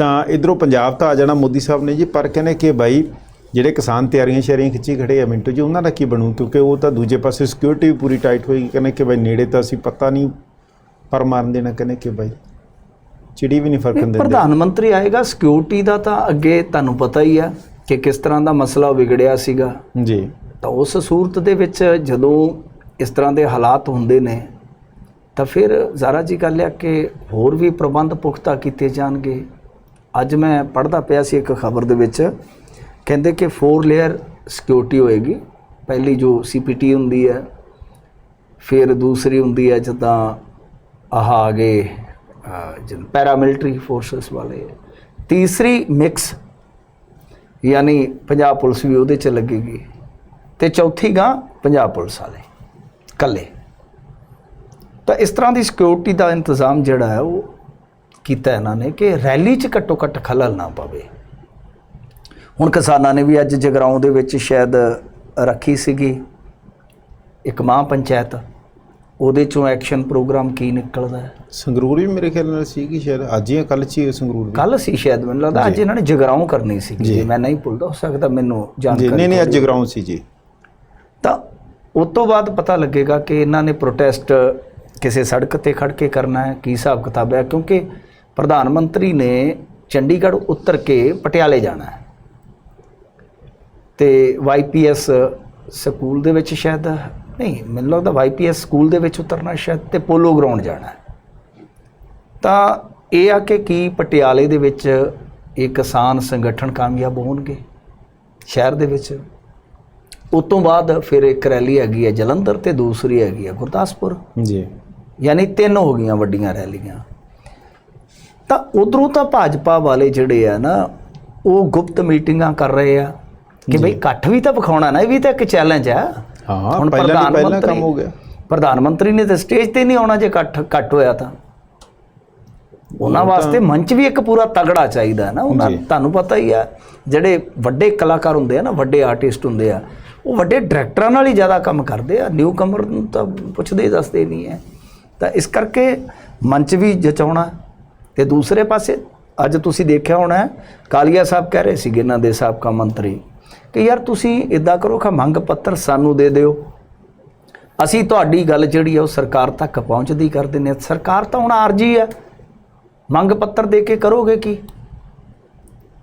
ਤਾਂ ਇਧਰੋਂ ਪੰਜਾਬ ਤਾਂ ਆ ਜਾਣਾ ਮੋਦੀ ਸਾਹਿਬ ਨੇ ਜੀ ਪਰ ਕਹਿੰਦੇ ਕਿ ਭਾਈ ਜਿਹੜੇ ਕਿਸਾਨ ਤਿਆਰੀਆਂ ਸ਼ੇਰੀਆਂ ਖਿੱਚੀ ਖੜੇ ਆ ਮਿੰਟੂ ਜੀ ਉਹਨਾਂ ਦਾ ਕੀ ਬਣੂ? ਕਿਉਂਕਿ ਉਹ ਤਾਂ ਦੂਜੇ ਪਾਸੇ ਸਿਕਿਉਰਿਟੀ ਵੀ ਪੂਰੀ ਟਾਈਟ ਹੋਏਗੀ ਕਹਿੰਦੇ ਕਿ ਭਾਈ ਨੇੜੇ ਤਾਂ ਅਸੀਂ ਪਤਾ ਨਹੀਂ ਪਰ ਮਾਰਨ ਦੇਣਾ ਕਹਿੰਦੇ ਕਿ ਭਾਈ ਚਿੜੀ ਵੀ ਨਹੀਂ ਫਰਕਣ ਦਿੰਦੇ। ਪ੍ਰਧਾਨ ਮੰਤਰੀ ਆਏਗਾ ਸਿਕਿਉਰਿਟੀ ਦਾ ਤਾਂ ਅੱਗੇ ਤੁਹਾਨੂੰ ਪਤਾ ਹੀ ਆ ਕਿ ਕਿਸ ਤਰ੍ਹਾਂ ਦਾ ਮਸਲਾ ਵਿਗੜਿਆ ਸੀਗਾ। ਜੀ। ਤਾਂ ਉਸ ਸੂਰਤ ਦੇ ਵਿੱਚ ਜਦੋਂ ਇਸ ਤਰ੍ਹਾਂ ਦੇ ਹਾਲਾਤ ਹੁੰਦੇ ਨੇ ਤਾਂ ਫਿਰ ਜ਼ਾਰਾ ਜੀ ਗੱਲ ਆ ਕਿ ਹੋਰ ਵੀ ਪ੍ਰਬੰਧ ਪੁਖਤਾ ਕੀਤੇ ਜਾਣਗੇ। ਅੱਜ ਮੈਂ ਪੜ੍ਹਦਾ ਪਿਆ ਸੀ ਇੱਕ ਖਬਰ ਦੇ ਵਿੱਚ, ਕਹਿੰਦੇ ਕਿ 4 ਲੇਅਰ ਸਿਕਿਉਰਿਟੀ ਹੋਏਗੀ। ਪਹਿਲੀ ਜੋ ਸੀਪੀਟੀ ਹੁੰਦੀ ਹੈ, ਫਿਰ ਦੂਸਰੀ ਹੁੰਦੀ ਹੈ ਜਿੱਦਾਂ ਆਹ ਆ ਗਏ ਜਨ ਪੈਰਾਮਿਲਟਰੀ ਫੋਰਸਸ ਵਾਲੇ। ਤੀਸਰੀ ਮਿਕਸ ਯਾਨੀ ਪੰਜਾਬ ਪੁਲਿਸ ਵੀ ਉਹਦੇ ਚ ਲੱਗੇਗੀ। ਤੇ ਚੌਥੀ ਗਾਂ ਪੰਜਾਬ ਪੁਲਿਸ ਵਾਲੇ ਕੱਲੇ ਤਾਂ ਇਸ ਤਰ੍ਹਾਂ ਦੀ ਸਿਕਿਉਰਿਟੀ ਦਾ ਇੰਤਜ਼ਾਮ ਜਿਹੜਾ ਹੈ, ਉਹ ਕੀਤਾ ਇਹਨਾਂ ਨੇ ਕਿ ਰੈਲੀ 'ਚ ਘੱਟੋ ਘੱਟ ਖਲਲ ਨਾ ਪਵੇ। ਹੁਣ ਕਿਸਾਨਾਂ ਨੇ ਵੀ ਅੱਜ ਜਗਰਾਉਂ ਦੇ ਵਿੱਚ ਸ਼ਾਇਦ ਰੱਖੀ ਸੀਗੀ ਇੱਕ ਮਾਂ ਪੰਚਾਇਤ। ਉਹਦੇ ਚੋਂ ਐਕਸ਼ਨ ਪ੍ਰੋਗਰਾਮ ਕੀ ਨਿਕਲਦਾ ਹੈ? ਸੰਗਰੂਰ ਵੀ ਮੇਰੇ ਖਿਆਲ ਨਾਲ ਸੀਗੀ ਸ਼ਾਇਦ। ਅੱਜ ਜਾਂ ਕੱਲ ਹੈ ਸੰਗਰੂਰ ਵੀ। ਕੱਲ ਸੀ ਸ਼ਾਇਦ ਮੈਨੂੰ ਲੱਗਦਾ ਅੱਜ ਇਹਨਾਂ ਨੇ ਜਗਰਾਉਂ ਕਰਨੀ ਸੀ। ਜੇ। ਮੈਂ ਨਹੀਂ ਭੁੱਲਦਾ ਹੋ ਸਕਦਾ ਮੈਨੂੰ ਜਾਣਕਾਰੀ ਨਹੀਂ ਨਹੀਂ ਅੱਜ ਗਰਾਊਂਡ ਸੀ ਜੀ। ਤਾਂ ਉਸ ਤੋਂ ਬਾਅਦ ਪਤਾ ਲੱਗੇਗਾ ਕਿ ਇਹਨਾਂ ਨੇ ਪ੍ਰੋਟੈਸਟ ਕਿਸੇ ਸੜਕ ਤੇ ਖੜ ਕੇ ਕਰਨਾ ਹੈ ਕੀ ਹਿਸਾਬ ਕਿਤਾਬ ਹੈ ਕਿਉਂਕਿ ਪ੍ਰਧਾਨ ਮੰਤਰੀ ਨੇ ਚੰਡੀਗੜ੍ਹ ਉਤਰ ਕੇ ਪਟਿਆਲੇ ਜਾਣਾ ਹੈ। ਤੇ ਵਾਈਪੀਐਸ ਸਕੂਲ ਦੇ ਵਿੱਚ ਸ਼ਾਇਦ ਨਹੀਂ ਮੈਨੂੰ ਲੱਗਦਾ ਵਾਈਪੀਐਸ ਸਕੂਲ ਦੇ ਵਿੱਚ ਉਤਰਨਾ ਸ਼ਾਇਦ ਤੇ ਪੋਲੋ ਗਰਾਊਂਡ ਜਾਣਾ ਤਾਂ ਇਹ ਆ ਕਿ ਕੀ ਪਟਿਆਲੇ ਦੇ ਵਿੱਚ ਇਹ ਕਿਸਾਨ ਸੰਗਠਨ ਕਾਮਯਾਬ ਹੋਣਗੇ ਸ਼ਹਿਰ ਦੇ ਵਿੱਚ? ਉਸ ਤੋਂ ਬਾਅਦ ਫਿਰ ਇੱਕ ਰੈਲੀ ਹੈਗੀ ਹੈ ਜਲੰਧਰ ਤੇ ਦੂਸਰੀ ਹੈਗੀ ਹੈ ਗੁਰਦਾਸਪੁਰ। ਜੀ। ਯਾਨੀ ਤਿੰਨ ਹੋ ਗਈਆਂ ਵੱਡੀਆਂ ਰੈਲੀਆਂ। ਤਾਂ ਉਧਰੋਂ ਤਾਂ ਭਾਜਪਾ ਵਾਲੇ ਜਿਹੜੇ ਆ ਨਾ ਉਹ ਗੁਪਤ ਮੀਟਿੰਗਾਂ ਕਰ ਰਹੇ ਆ। ਕਿ ਬਈ ਇਕੱਠ ਵੀ ਤਾਂ ਵਿਖਾਉਣਾ ਨਾ ਇਹ ਵੀ ਤਾਂ ਇੱਕ ਚੈਲੰਜ ਆ। ਹਾਂ ਹੁਣ ਪਹਿਲਾਂ ਪ੍ਰਧਾਨ ਮੰਤਰੀ- ਕੰਮ ਹੋ ਗਿਆ। ਪ੍ਰਧਾਨ ਮੰਤਰੀ ਨੇ ਤਾਂ ਸਟੇਜ ਤੇ ਨਹੀਂ ਆਉਣਾ ਜੇ ਇਕੱਠ ਇਕੱਠ ਹੋਇਆ ਤਾਂ। ਉਹਨਾਂ ਵਾਸਤੇ ਮੰਚ ਵੀ ਇੱਕ ਪੂਰਾ ਤਗੜਾ ਚਾਹੀਦਾ ਹੈ ਨਾ ਉਹਨਾਂ। ਤੁਹਾਨੂੰ ਪਤਾ ਹੀ ਆ ਜਿਹੜੇ ਵੱਡੇ ਕਲਾਕਾਰ ਹੁੰਦੇ ਆ ਨਾ ਵੱਡੇ ਆਰਟਿਸਟ ਹੁੰਦੇ ਆ ਉਹ ਵੱਡੇ ਡਾਇਰੈਕਟਰਾਂ ਨਾਲ ਹੀ ਜ਼ਿਆਦਾ ਕੰਮ ਕਰਦੇ ਆ। ਨਿਊ ਕਮਰ ਨੂੰ ਤਾਂ ਪੁੱਛਦੇ ਦੱਸਦੇ ਨਹੀਂ ਹੈ ਤਾਂ ਇਸ ਕਰਕੇ ਮੰਚ ਵੀ ਜਚਾਉਣਾ ਤੇ ਦੂਸਰੇ ਪਾਸੇ ਅੱਜ ਤੁਸੀਂ ਦੇਖਿਆ ਹੋਣਾ ਹੈ, ਕਾਲੀਆ ਸਾਹਿਬ ਕਹਿ ਰਹੇ ਸੀਗੇ ਇਹਨਾਂ ਦੇ ਸਾਬਕਾ ਮੰਤਰੀ। ਕਿ ਯਾਰ ਤੁਸੀਂ ਇਦਾਂ ਕਰੋ ਕਿ ਮੰਗ ਪੱਤਰ ਸਾਨੂੰ ਦੇ ਦਿਓ। ਅਸੀਂ ਤੁਹਾਡੀ ਗੱਲ ਜਿਹੜੀ ਆ ਉਹ ਸਰਕਾਰ ਤੱਕ ਪਹੁੰਚਦੀ ਕਰ ਹਾਂ। ਸਰਕਾਰ ਤਾਂ ਹੁਣ ਆਰਜੀ ਆ। ਮੰਗ ਪੱਤਰ ਦੇ ਕੇ ਕਰੋਗੇ ਕੀ?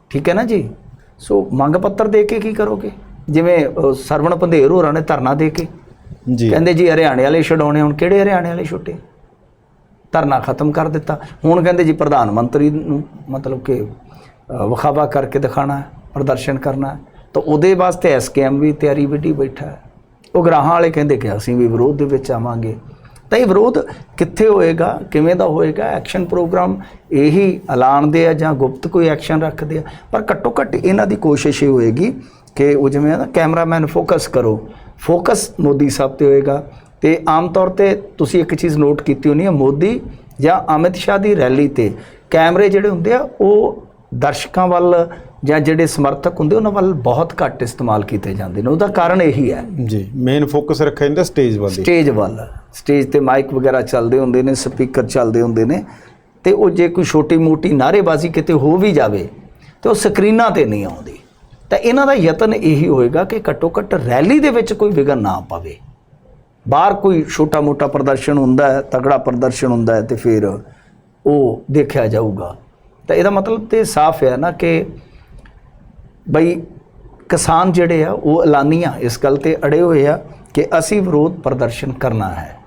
ਠੀਕ ਹੈ ਨਾ ਜੀ? ਸੋ ਮੰਗ ਪੱਤਰ ਦੇ ਕੇ ਕੀ ਕਰੋਗੇ? ਜਿਵੇਂ ਸਰਵਣ ਪੰਧੇਰ ਹੋਰਾਂ ਨੇ ਧਰਨਾ ਦੇ ਕੇ। ਜੀ। ਕਹਿੰਦੇ ਜੀ ਹਰਿਆਣੇ ਵਾਲੇ ਛਡਾਉਣੇ ਹੁਣ ਕਿਹੜੇ ਹਰਿਆਣੇ ਵਾਲੇ ਛੁੱਟੇ? ਧਰਨਾ ਖਤਮ ਕਰ ਦਿੱਤਾ। ਹੁਣ ਕਹਿੰਦੇ ਜੀ ਪ੍ਰਧਾਨ ਮੰਤਰੀ ਨੂੰ ਮਤਲਬ ਕਿ ਵਿਖਾਵਾ ਕਰਕੇ ਦਿਖਾਣਾ ਪ੍ਰਦਰਸ਼ਨ ਕਰਨਾ ਤਾਂ ਉਹਦੇ ਵਾਸਤੇ ਐਸਕੇਐਮ ਵੀ ਤਿਆਰੀ ਵਿੱਢੀ ਬੈਠਾ ਹੈ। ਉਹ ਗ੍ਰਾਹਾਂ ਵਾਲੇ ਕਹਿੰਦੇ ਕਿ ਅਸੀਂ ਵੀ ਵਿਰੋਧ ਦੇ ਵਿੱਚ ਆਵਾਂਗੇ। ਤਾਂ ਇਹ ਵਿਰੋਧ ਕਿੱਥੇ ਹੋਏਗਾ, ਕਿਵੇਂ ਦਾ ਹੋਏਗਾ? ਐਕਸ਼ਨ ਪ੍ਰੋਗਰਾਮ ਇਹੀ ਐਲਾਨਦੇ ਆ ਜਾਂ ਗੁਪਤ ਕੋਈ ਐਕਸ਼ਨ ਰੱਖਦੇ ਆ? ਪਰ ਘੱਟੋ ਘੱਟ ਇਹਨਾਂ ਦੀ ਕੋਸ਼ਿਸ਼ ਇਹ ਹੋਏਗੀ ਕਿ ਉਹ ਜਿਵੇਂ ਨਾ ਕੈਮਰਾਮੈਨ ਫੋਕਸ ਕਰੋ। ਫੋਕਸ ਮੋਦੀ ਸਾਹਿਬ ਤੇ ਹੋਏਗਾ। ਤੇ ਆਮ ਤੌਰ ਤੇ ਤੁਸੀਂ ਇੱਕ ਚੀਜ਼ ਨੋਟ ਕੀਤੀ ਹੋਣੀ ਹੈ ਮੋਦੀ ਜਾਂ ਅਮਿਤ ਸ਼ਾਹ ਦੀ ਰੈਲੀ ਤੇ ਕੈਮਰੇ ਜਿਹੜੇ ਹੁੰਦੇ ਆ ਉਹ ਦਰਸ਼ਕਾਂ ਵੱਲ ਜਾਂ ਜਿਹੜੇ ਸਮਰਥਕ ਹੁੰਦੇ ਉਹਨਾਂ ਵੱਲ ਬਹੁਤ ਘੱਟ ਇਸਤੇਮਾਲ ਕੀਤੇ ਜਾਂਦੇ ਨੇ। ਉਹਦਾ ਕਾਰਨ ਇਹੀ ਹੈ। ਜੀ ਮੇਨ ਫੋਕਸ ਰੱਖਿਆ ਜਾਂਦਾ ਸਟੇਜ ਵੱਲ। ਸਟੇਜ ਵੱਲ। ਸਟੇਜ ਤੇ ਮਾਈਕ ਵਗੈਰਾ ਚੱਲਦੇ ਹੁੰਦੇ ਨੇ ਸਪੀਕਰ ਚੱਲਦੇ ਹੁੰਦੇ ਨੇ ਤੇ ਉਹ ਜੇ ਕੋਈ ਛੋਟੀ ਮੋਟੀ ਨਾਅਰੇਬਾਜ਼ੀ ਕਿਤੇ ਹੋ ਵੀ ਜਾਵੇ ਤੇ ਉਹ ਸਕਰੀਨਾਂ ਤੇ ਨਹੀਂ ਆਉਂਦੀ। ਤਾਂ ਇਹਨਾਂ ਦਾ ਯਤਨ ਇਹੀ ਹੋਏਗਾ ਕਿ ਘੱਟੋ ਘੱਟ ਰੈਲੀ ਦੇ ਵਿੱਚ ਕੋਈ ਵਿਘਨ ਨਾ ਪਵੇ। ਬਾਹਰ ਕੋਈ ਛੋਟਾ ਮੋਟਾ ਪ੍ਰਦਰਸ਼ਨ ਹੁੰਦਾ ਹੈ ਤਗੜਾ ਪ੍ਰਦਰਸ਼ਨ ਹੁੰਦਾ ਹੈ ਤੇ ਫਿਰ ਉਹ ਦੇਖਿਆ ਜਾਊਗਾ। ਤਾਂ ਇਹਦਾ ਮਤਲਬ ਤੇ ਸਾਫ਼ ਹੈ ਨਾ ਕਿ ਬਈ ਕਿਸਾਨ ਜਿਹੜੇ ਆ, ਉਹ ਐਲਾਨੀਆਂ ਇਸ ਗੱਲ ਤੇ ਅੜੇ ਹੋਏ ਆ ਕਿ ਅਸੀਂ ਵਿਰੋਧ ਪ੍ਰਦਰਸ਼ਨ ਕਰਨਾ ਹੈ।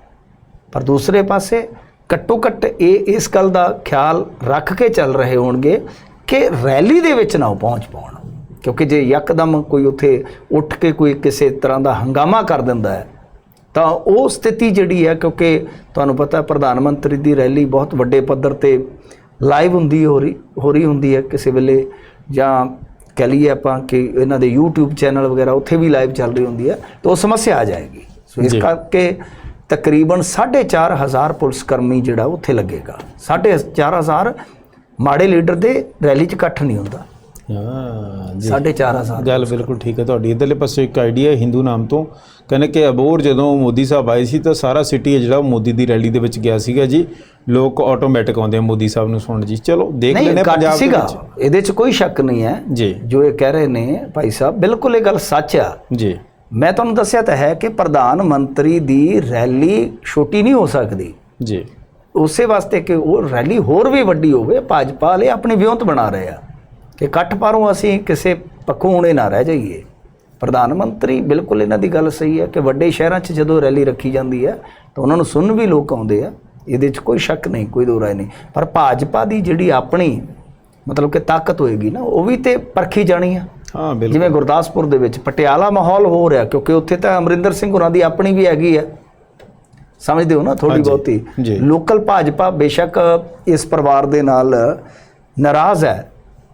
ਪਰ ਦੂਸਰੇ ਪਾਸੇ ਘੱਟੋ ਘੱਟ ਇਹ ਇਸ ਗੱਲ ਦਾ ਖਿਆਲ ਰੱਖ ਕੇ ਚੱਲ ਰਹੇ ਹੋਣਗੇ ਕਿ ਰੈਲੀ ਦੇ ਵਿੱਚ ਨਾ ਉਹ ਪਹੁੰਚ ਪਾਉਣ। ਕਿਉਂਕਿ ਜੇ ਯਕਦਮ ਕੋਈ ਉੱਥੇ ਉੱਠ ਕੇ ਕੋਈ ਕਿਸੇ ਤਰ੍ਹਾਂ ਦਾ ਹੰਗਾਮਾ ਕਰ ਦਿੰਦਾ ਹੈ ਤਾਂ ਉਹ ਸਥਿਤੀ ਜਿਹੜੀ ਹੈ ਕਿਉਂਕਿ ਤੁਹਾਨੂੰ ਪਤਾ ਪ੍ਰਧਾਨ ਮੰਤਰੀ ਦੀ ਰੈਲੀ ਬਹੁਤ ਵੱਡੇ ਪੱਧਰ ਤੇ ਲਾਈਵ ਹੁੰਦੀ ਹੋ ਰਹੀ ਹੋ ਰਹੀ ਹੁੰਦੀ ਹੈ ਕਿਸੇ ਵੇਲੇ ਜਾਂ ਕਹ ਲਈਏ ਆਪਾਂ ਕਿ ਇਹਨਾਂ ਦੇ YouTube ਚੈਨਲ ਵਗੈਰਾ ਉੱਥੇ ਵੀ ਲਾਈਵ ਚੱਲ ਰਹੀ ਹੁੰਦੀ ਹੈ ਤਾਂ ਉਹ ਸਮੱਸਿਆ ਆ ਜਾਏਗੀ। ਸੋ ਇਸ। ਕਰਕੇ ਤਕਰੀਬਨ 4500 ਪੁਲਿਸ ਕਰਮੀ ਜਿਹੜਾ ਉੱਥੇ ਲੱਗੇਗਾ। 4500 ਮਾੜੇ ਲੀਡਰ ਦੇ ਰੈਲੀ 'ਚ ਇਕੱਠ ਨਹੀਂ ਹੁੰਦਾ। ਹਾਂ ਜੀ। ਸਾਢੇ ਚਾਰ ਹਜ਼ਾਰ ਗੱਲ ਬਿਲਕੁਲ ਠੀਕ ਹੈ ਤੁਹਾਡੀ। ਇਧਰਲੇ ਪਾਸੇ ਇੱਕ ਆਈਡੀਆ ਹਿੰਦੂ ਨਾਮ ਤੋਂ। ਕਹਿੰਦੇ ਕਿ ਅਬੋਰ ਜਦੋਂ ਮੋਦੀ ਸਾਹਿਬ ਆਏ ਸੀ ਤਾਂ ਸਾਰਾ ਸਿਟੀ ਹੈ ਜਿਹੜਾ ਮੋਦੀ ਦੀ ਰੈਲੀ ਦੇ ਵਿੱਚ ਗਿਆ ਸੀਗਾ ਜੀ। ਲੋਕ ਆਟੋਮੈਟਿਕ ਆਉਂਦੇ ਆ ਮੋਦੀ ਸਾਹਿਬ ਨੂੰ ਸੁਣਨ ਜੀ। ਚਲੋ ਦੇਖ ਘੱਟ ਪੰਜਾਬ ਦੇ ਵਿੱਚ। ਇਹਦੇ 'ਚ ਕੋਈ ਸ਼ੱਕ ਨਹੀਂ ਹੈ। ਜੀ। ਜੋ ਇਹ ਕਹਿ ਰਹੇ ਨੇ ਭਾਈ ਸਾਹਿਬ ਬਿਲਕੁਲ ਇਹ ਗੱਲ ਸੱਚ ਆ। ਜੀ। ਮੈਂ ਤੁਹਾਨੂੰ ਦੱਸਿਆ ਤਾਂ ਹੈ ਕਿ ਪ੍ਰਧਾਨ ਮੰਤਰੀ ਦੀ ਰੈਲੀ ਛੋਟੀ ਨਹੀਂ ਹੋ ਸਕਦੀ। ਜੀ। ਉਸੇ ਵਾਸਤੇ ਕਿ ਉਹ ਰੈਲੀ ਹੋਰ ਵੀ ਵੱਡੀ ਹੋਵੇ ਭਾਜਪਾ ਵਾਲੇ ਆਪਣੀ ਵਿਉਂਤ ਬਣਾ ਰਹੇ ਆ। ਕਿ ਇਕੱਠ ਪਾਰੋਂ ਅਸੀਂ ਕਿਸੇ ਪੱਖੋਂ ਹੁਣੇ ਨਾ ਰਹਿ ਜਾਈਏ। ਪ੍ਰਧਾਨ ਮੰਤਰੀ ਬਿਲਕੁਲ ਇਹਨਾਂ ਦੀ ਗੱਲ ਸਹੀ ਹੈ ਕਿ ਵੱਡੇ ਸ਼ਹਿਰਾਂ 'ਚ ਜਦੋਂ ਰੈਲੀ ਰੱਖੀ ਜਾਂਦੀ ਹੈ ਤਾਂ ਉਹਨਾਂ ਨੂੰ ਸੁਣਨ ਵੀ ਲੋਕ ਆਉਂਦੇ ਆ ਇਹਦੇ 'ਚ ਕੋਈ ਸ਼ੱਕ ਨਹੀਂ ਕੋਈ ਦੋ ਰਾਏ ਨਹੀਂ। ਪਰ ਭਾਜਪਾ ਦੀ ਜਿਹੜੀ ਆਪਣੀ ਮਤਲਬ ਕਿ ਤਾਕਤ ਹੋਏਗੀ ਨਾ ਉਹ ਵੀ ਤੇ ਪਰਖੀ ਜਾਣੀ ਆ। ਹਾਂ ਬਿਲਕੁਲ। ਜਿਵੇਂ ਗੁਰਦਾਸਪੁਰ ਦੇ ਵਿੱਚ ਪਟਿਆਲਾ ਮਾਹੌਲ ਹੋ ਰਿਹਾ ਕਿਉਂਕਿ ਉੱਥੇ ਤਾਂ ਅਮਰਿੰਦਰ ਸਿੰਘ ਹੋਰਾਂ ਦੀ ਆਪਣੀ ਵੀ ਹੈਗੀ ਹੈ ਸਮਝਦੇ ਹੋ ਨਾ ਥੋੜੀ ਬਹੁਤੀ। ਲੋਕਲ ਭਾਜਪਾ ਬੇਸ਼ੱਕ ਇਸ ਪਰਿਵਾਰ ਦੇ ਨਾਲ ਨਾਰਾਜ਼ ਹੈ।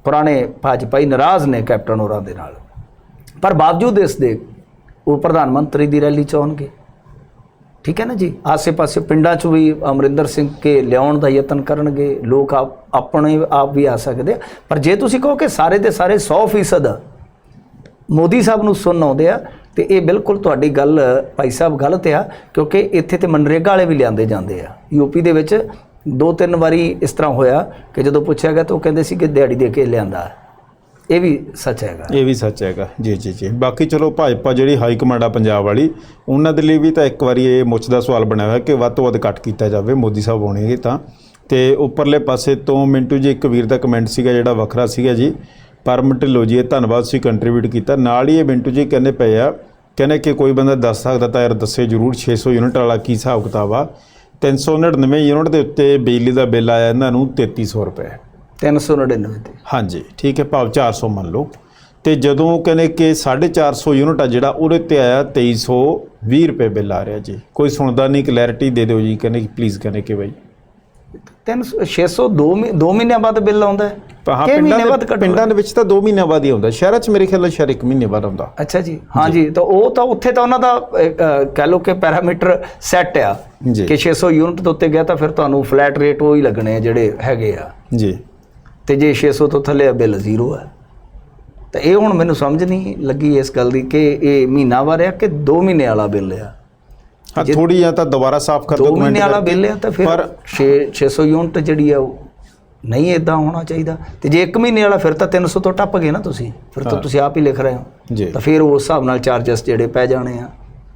ਪੁਰਾਣੇ ਭਾਜਪਾਈ ਨਾਰਾਜ਼ ਨੇ ਕੈਪਟਨ ਹੋਰਾਂ ਦੇ ਨਾਲ। ਪਰ ਬਾਵਜੂਦ ਇਸ ਦੇ ਉਹ ਪ੍ਰਧਾਨ ਮੰਤਰੀ ਦੀ ਰੈਲੀ ਚ ਆਉਣਗੇ। ਠੀਕ ਹੈ ਨਾ ਜੀ? ਆਸੇ-ਪਾਸੇ ਪਿੰਡਾਂ 'ਚ ਵੀ ਅਮਰਿੰਦਰ ਸਿੰਘ ਕੇ ਲਿਆਉਣ ਦਾ ਯਤਨ ਕਰਨਗੇ। ਲੋਕ ਆਪ, ਆਪਣੇ ਆਪ ਵੀ ਆ ਸਕਦੇ ਆ। ਪਰ ਜੇ ਤੁਸੀਂ ਕਹੋ ਕਿ ਸਾਰੇ ਦੇ ਸਾਰੇ 100% ਮੋਦੀ ਸਾਹਿਬ ਨੂੰ ਸੁਣ ਆਉਂਦੇ ਆ, ਤੇ ਇਹ ਬਿਲਕੁਲ ਤੁਹਾਡੀ ਗੱਲ, ਭਾਈ ਸਾਹਿਬ ਗਲਤ ਆ, ਕਿਉਂਕਿ ਇੱਥੇ ਤੇ ਮਨਰੇਗਾ ਵਾਲੇ ਵੀ ਲਿਆਂਦੇ ਜਾਂਦੇ ਆ। ਯੂਪੀ ਦੇ ਵਿੱਚ ਦੋ ਤਿੰਨ ਵਾਰੀ ਇਸ ਤਰ੍ਹਾਂ ਹੋਇਆ ਕਿ ਜਦੋਂ ਪੁੱਛਿਆ ਗਿਆ ਤਾਂ ਉਹ ਕਹਿੰਦੇ ਸੀ ਕਿ ਦਿਹਾੜੀ ਦੇ ਕੇ ਲਿਆਂਦਾ ਇਹ ਵੀ ਸੱਚ ਹੈਗਾ। ਇਹ ਵੀ ਸੱਚ ਹੈਗਾ। ਜੀ ਜੀ ਜੀ। ਬਾਕੀ ਚਲੋ ਭਾਜਪਾ ਜਿਹੜੀ ਹਾਈ ਕਮਾਂਡ ਆ ਪੰਜਾਬ ਵਾਲੀ, ਉਹਨਾਂ ਦੇ ਲਈ ਵੀ ਤਾਂ ਇੱਕ ਵਾਰੀ ਇਹ ਮੁੱਛ ਦਾ ਸਵਾਲ ਬਣਿਆ ਹੋਇਆ ਕਿ ਵੱਧ ਤੋਂ ਵੱਧ ਕੱਟ ਕੀਤਾ ਜਾਵੇ, ਮੋਦੀ ਸਾਹਿਬ ਹੋਣਗੇ ਤਾਂ। ਤੇ ਉੱਪਰਲੇ ਪਾਸੇ ਤੋਂ ਮਿੰਟੂ ਜੀ, ਇੱਕ ਵੀਰ ਦਾ ਕਮੈਂਟ ਸੀਗਾ ਜਿਹੜਾ ਵੱਖਰਾ ਸੀਗਾ ਜੀ। ਪਰਮ ਢਿੱਲੋਂ ਜੀ, ਇਹ ਧੰਨਵਾਦ ਸੀ ਕੰਟਰੀਬਿਊਟ ਕੀਤਾ। ਨਾਲ ਹੀ ਇਹ ਮਿੰਟੂ ਜੀ ਕਹਿੰਦੇ ਪਏ ਆ, ਕਹਿੰਦੇ ਕਿ ਕੋਈ ਬੰਦਾ ਦੱਸ ਸਕਦਾ ਤਾਂ ਯਾਰ ਦੱਸੇ ਜਰੂਰ 600 ਯੂਨਿਟ ਵਾਲਾ ਕੀ ਹਿਸਾਬ ਕਿਤਾਬ ਆ। 399 ਯੂਨਿਟ ਦੇ ਉੱਤੇ ਬਿਜਲੀ ਦਾ ਬਿੱਲ ਆਇਆ ਇਹਨਾਂ ਨੂੰ 3300 ਰੁਪਏ। 399 ਤੇ ਹਾਂਜੀ ਠੀਕ ਹੈ ਭਾਵ 400 ਮੰਨ ਲਓ। ਤੇ ਜਦੋਂ ਕਹਿੰਦੇ ਕਿ 450 ਯੂਨਿਟ ਆ ਜਿਹੜਾ ਉਹਦੇ ਤੇ ਆਇਆ 2320 ਰੁਪਏ ਬਿੱਲ ਆ ਰਿਹਾ ਜੀ। ਕੋਈ ਸੁਣਦਾ ਨਹੀਂ ਕਲੈਰਿਟੀ ਦੇ ਦਿਓ ਜੀ ਕਹਿੰਦੇ ਪਲੀਜ਼ ਕਹਿੰਦੇ ਕਿ ਬਾਈ। 300 600 ਦੋ ਮਹੀ- ਦੋ ਮਹੀਨਿਆਂ ਬਾਅਦ ਬਿੱਲ ਆਉਂਦਾ ਹੈ? ਤਾਂ ਹਾਂ ਕਿ ਪਿੰਡਾਂ ਮਹੀਨੇ ਬਾਅਦ ਦੇ? ਪਿੰਡਾਂ ਦੇ ਵਿੱਚ ਤਾਂ 2 ਮਹੀਨਿਆਂ ਬਾਅਦ ਹੀ ਆਉਂਦਾ। ਸ਼ਹਿਰਾਂ 'ਚ ਮੇਰੇ ਖਿਆਲ ਨਾਲ ਸ਼ਹਿਰ 1 ਮਹੀਨੇ ਬਾਅਦ ਆਉਂਦਾ। ਅੱਛਾ ਜੀ। ਹਾਂ ਜੀ ਤਾਂ ਉਹ ਤਾਂ ਉੱਥੇ ਤਾਂ ਉਹਨਾਂ ਦਾ ਅਹ, ਕਹਿ ਲਓ ਕਿ ਪੈਰਾਮੀਟਰ ਸੈੱਟ ਆ। ਜੀ। ਕਿ 600 ਯੂਨਿਟ ਤੋਂ ਉੱਤੇ ਗਿਆ ਤਾਂ ਫਿਰ ਤੁਹਾਨੂੰ ਫਲੈਟ ਰੇਟ ਉਹ ਹੀ ਲੱਗਣੇ ਆ ਜਿਹੜੇ ਹੈਗੇ ਆ। ਜੀ। ਤੇ ਜੇ 600 ਤੋਂ ਥੱਲੇ ਆ ਬਿੱਲ ਜ਼ੀਰੋ ਹੈ ਤਾਂ ਇਹ ਹੁਣ ਮੈਨੂੰ ਸਮਝ ਨਹੀਂ ਲੱਗੀ ਇਸ ਗੱਲ ਦੀ ਕਿ ਇਹ ਮਹੀਨਾਵਾਰ ਆ ਕਿ 2 ਮਹੀਨੇ ਵਾਲਾ ਬਿੱਲ ਆ। ਹਾਂ ਥੋੜੀ ਜਾਂ ਤਾਂ ਦੁਬਾਰਾ ਸਾਫ਼ ਕਰ 2 ਦਿਓ comment ਮਹੀਨੇ ਵਾਲਾ। ਬਿੱਲ ਆ ਤਾਂ ਫਿਰ ਪਰ 6 600 ਯੂਨਿਟ ਜਿਹੜੀ ਆ ਉਹ ਨਹੀਂ ਇਦਾਂ ਹੋਣਾ ਚਾਹੀਦਾ। ਤੇ ਜੇ 1 ਮਹੀਨੇ ਵਾਲਾ ਫਿਰ ਤਾਂ 300 ਤੋਂ ਟੱਪ ਗਏ ਨਾ ਤੁਸੀਂ। ਫਿਰ ਤਾਂ ਤੁਸੀਂ ਆਪ ਹੀ ਲਿਖ ਰਹੇ ਹੋ। ਤਾਂ ਫਿਰ ਉਸ ਹਿਸਾਬ ਨਾਲ ਚਾਰजेस ਜਿਹੜੇ ਪੈ ਜਾਣੇ ਆ।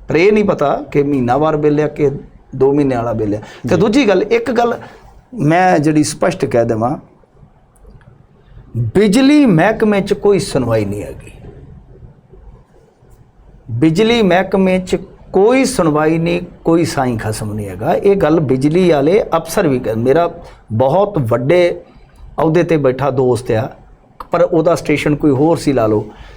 ਪਰ ਇਹ ਨਹੀਂ ਪਤਾ ਕਿ ਮਹੀਨਾਵਾਰ ਬਿੱਲ ਆ ਕਿ 2 ਮਹੀਨੇ ਵਾਲਾ ਬਿੱਲ ਆ। ਤੇ ਦੂਜੀ ਗੱਲ ਇੱਕ ਗੱਲ ਮੈਂ ਜਿਹੜੀ ਸਪਸ਼ਟ ਕਹਿ ਦੇਵਾਂ ਬਿਜਲੀ ਮਹਿਕਮੇ 'ਚ ਕੋਈ ਸੁਣਵਾਈ ਨਹੀਂ ਹੈਗੀ। ਬਿਜਲੀ ਮਹਿਕਮੇ 'ਚ ਕੋਈ ਸੁਣਵਾਈ ਨਹੀਂ, ਕੋਈ ਸਾਈਂ ਖਸਮ ਨਹੀਂ ਹੈਗਾ। ਇਹ ਗੱਲ ਬਿਜਲੀ ਵਾਲੇ ਅਫਸਰ ਵੀ ਕਹਿ ਮੇਰਾ ਬਹੁਤ ਵੱਡੇ ਅਹੁਦੇ ਤੇ ਬੈਠਾ ਦੋਸਤ ਆ, ਪਰ ਉਹਦਾ ਸਟੇਸ਼ਨ ਕੋਈ ਹੋਰ ਸੀ ਲਾ ਲਓ।